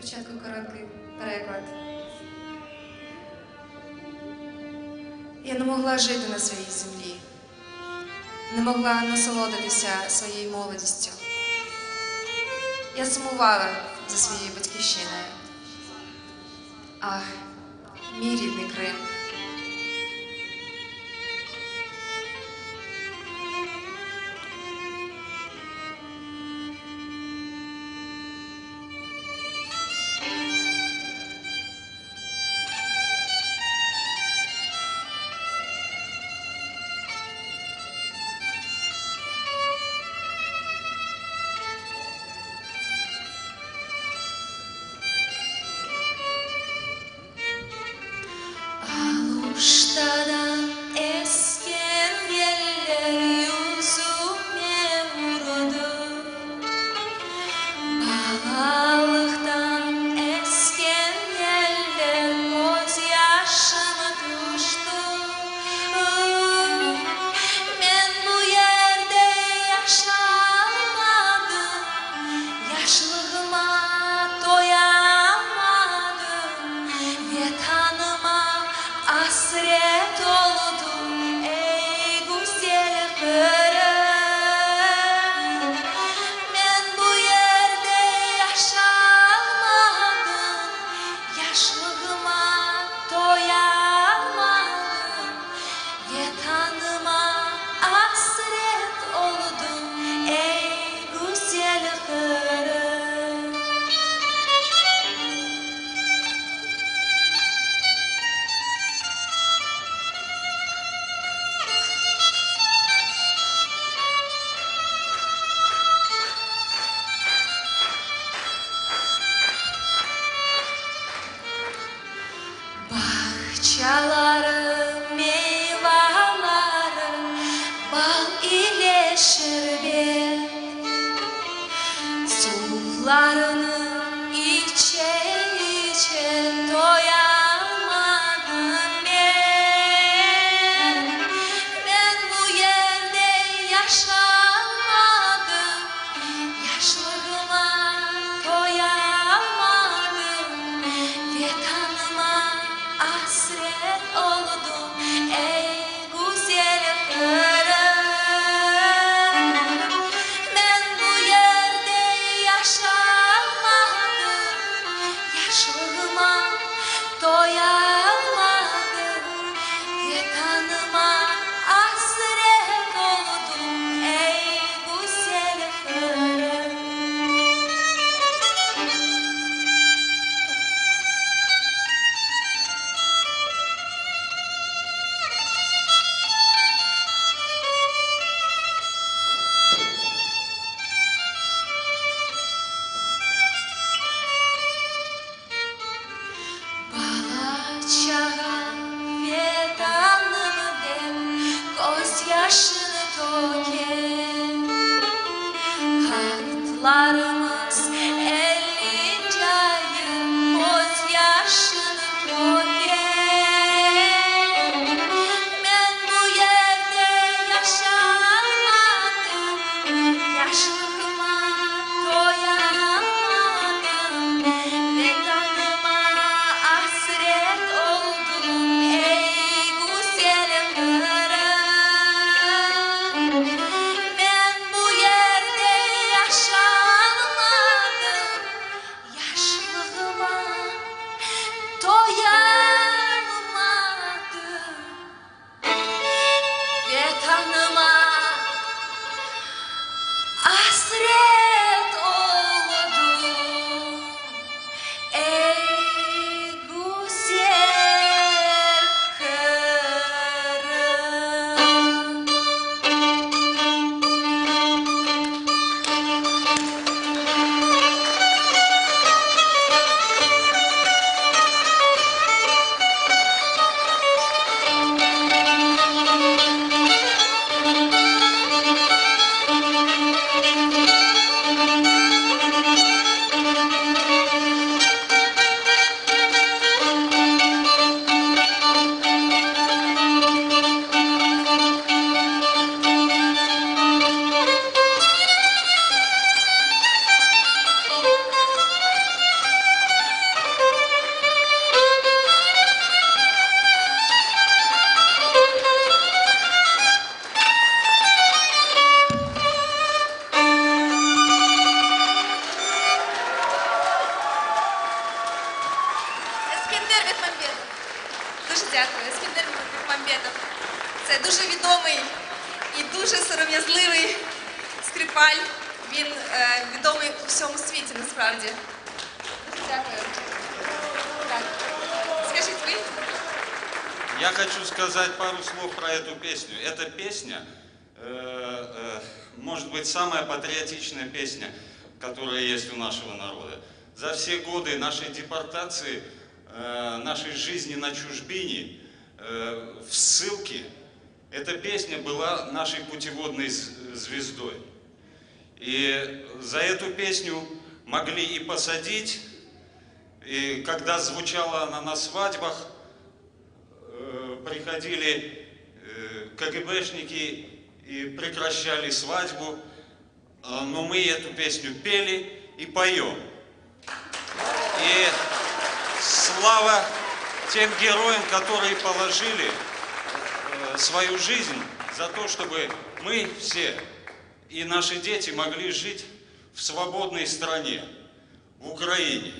Спочатку короткий переклад. Я не могла жити на своїй землі, не могла насолодитися своєю молодістю. Я сумувала за своєю батьківщиною. Ах, мій рідний Крим. Yollarını to কথা না Ахметов. Це дуже відомий і дуже сором'язливий скрипаль. Він е, відомий у всьому світі насправді. Дуже дякую. Так. Скажіть ви. Я хочу сказать пару слов про эту песню. Эта песня, э, э, может быть, самая патриотичная песня, которая есть у нашего народа. За все годы нашей депортации, э, нашей жизни на чужбине, э, в ссылке, эта песня была нашей путеводной звездой. И за эту песню могли и посадить, и когда звучала она на свадьбах, э, приходили э, КГБшники и прекращали свадьбу, А, но мы эту песню пели и поем. И слава тем героям, которые положили э, свою жизнь за то, чтобы мы все и наши дети могли жить в свободной стране, в Украине.